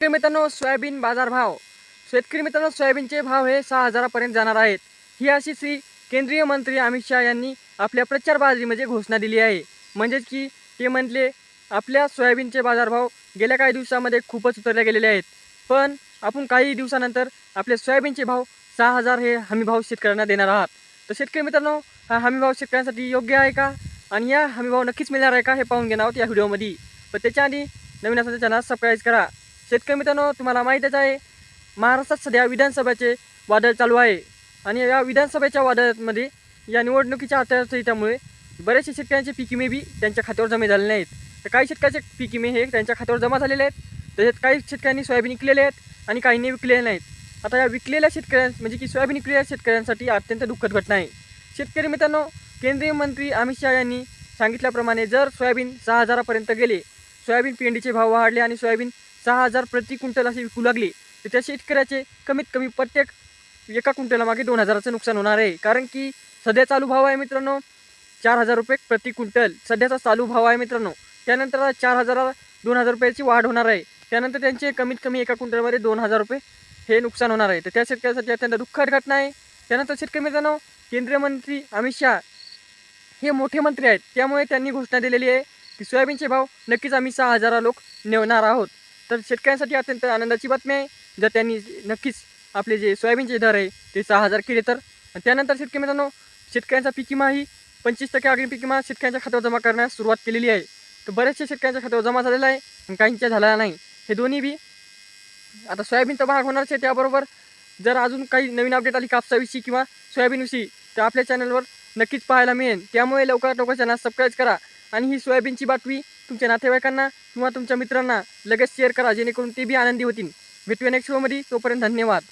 शेतकरी मित्रांनो सोयाबीन बाजारभाव. शेतकरी मित्रांनो सोयाबीनचे भाव हे सहा हजारापर्यंत जाणार आहेत. ही अशी श्री केंद्रीय मंत्री अमित शहा यांनी आपल्या प्रचार बाजरीमध्ये घोषणा दिली आहे. म्हणजेच की ते म्हटले आपल्या सोयाबीनचे बाजारभाव गेल्या काही दिवसामध्ये खूपच उतरले गेलेले आहेत. पण आपण काही दिवसानंतर आपले सोयाबीनचे भाव सहा हजार हे हमीभाव शेतकऱ्यांना देणार आहात. तर शेतकरी मित्रांनो हा हमीभाव शेतकऱ्यांसाठी योग्य आहे का? आणि या हमीभाव नक्कीच मिळणार आहे का? हे पाहून घेणार आहोत या व्हिडिओमध्ये. पण त्याच्या आधी नवीन असं चॅनल सबस्क्राईब करा. शेतकरी मित्रांनो तुम्हाला माहीतच आहे महाराष्ट्रात सध्या विधानसभेचे वादळ चालू आहे. आणि या विधानसभेच्या वादळामध्ये या निवडणुकीच्या आचारसंहितामुळे बरेचसे शेतकऱ्यांचे पिकिमे बी त्यांच्या खात्यावर जमा झाले नाहीत. तर काही शेतकऱ्याचे पिकिमे हे त्यांच्या खात्यावर जमा झालेले आहेत. त्याच्यात काही शेतकऱ्यांनी सोयाबीन विकलेले आहेत आणि काहींनी विकलेले नाहीत. आता या विकलेल्या शेतकऱ्यां म्हणजे की सोयाबीन विकलेल्या शेतकऱ्यांसाठी अत्यंत दुःखद घटना आहे. शेतकरी मित्रांनो केंद्रीय मंत्री अमित शहा यांनी सांगितल्याप्रमाणे जर सोयाबीन सहा हजारापर्यंत गेले सोयाबीन पेंडीचे भाव वाढले आणि सोयाबीन सहा हजार प्रति क्विंटल असे विकू लागले. तर त्या शेतकऱ्याचे कमीत कमी प्रत्येक एका क्विंटलामागे दोन हजाराचं नुकसान होणार आहे. कारण की सध्या चालू भाव आहे मित्रांनो चार हजार रुपये प्रति क्विंटल. सध्याचा चालू भाव आहे मित्रांनो त्यानंतर चार हजारा दोन हजार रुपयाची वाढ होणार आहे. त्यानंतर त्यांचे कमीत कमी एका क्विंटलमध्ये दोन हजार रुपये हे नुकसान होणार आहे. तर त्या शेतकऱ्यासाठी अत्यंत दुःखद घटना आहे. त्यानंतर शेतकरी मित्रांनो केंद्रीय मंत्री अमित शहा हे मोठे मंत्री आहेत. त्यामुळे त्यांनी घोषणा दिलेली आहे की सोयाबीनचे भाव नक्कीच आम्ही सहा हजारा लोक नेवणार आहोत. तर शेतकऱ्यांसाठी अत्यंत आनंदाची बातमी आहे. जर त्यांनी नक्कीच आपले जे सोयाबीनचे दर आहे ते सहा हजार केले तर. त्यानंतर शेतकरी मित्रांनो शेतकऱ्यांचा पीक विमा ही पंचवीस टक्के अग्रिम पीक विमा शेतकऱ्यांच्या खात्यावर जमा करण्यास सुरुवात केलेली आहे. तर बरेचसे शेतकऱ्यांच्या खात्यावर जमा झालेला आहे आणि काहींच्या झालेला नाही. हे दोन्ही बी आता सोयाबीनचा भाग होणारच आहे त्याबरोबर. जर अजून काही नवीन अपडेट आली कापसाविषयी किंवा सोयाबीनविषयी तर आपल्या चॅनलवर नक्कीच पाहायला मिळेल. त्यामुळे लवकरात लवकर चॅनल सबस्क्राईब करा. आणि ही सोयाबीनची बातमी तुमच्या नातेवाईकांना किंवा तुमच्या मित्रांना लगेच शेअर करा जेणेकरून ते बी आनंदी होतील. भेटूया नेक्स्ट शोमध्ये तोपर्यंत धन्यवाद.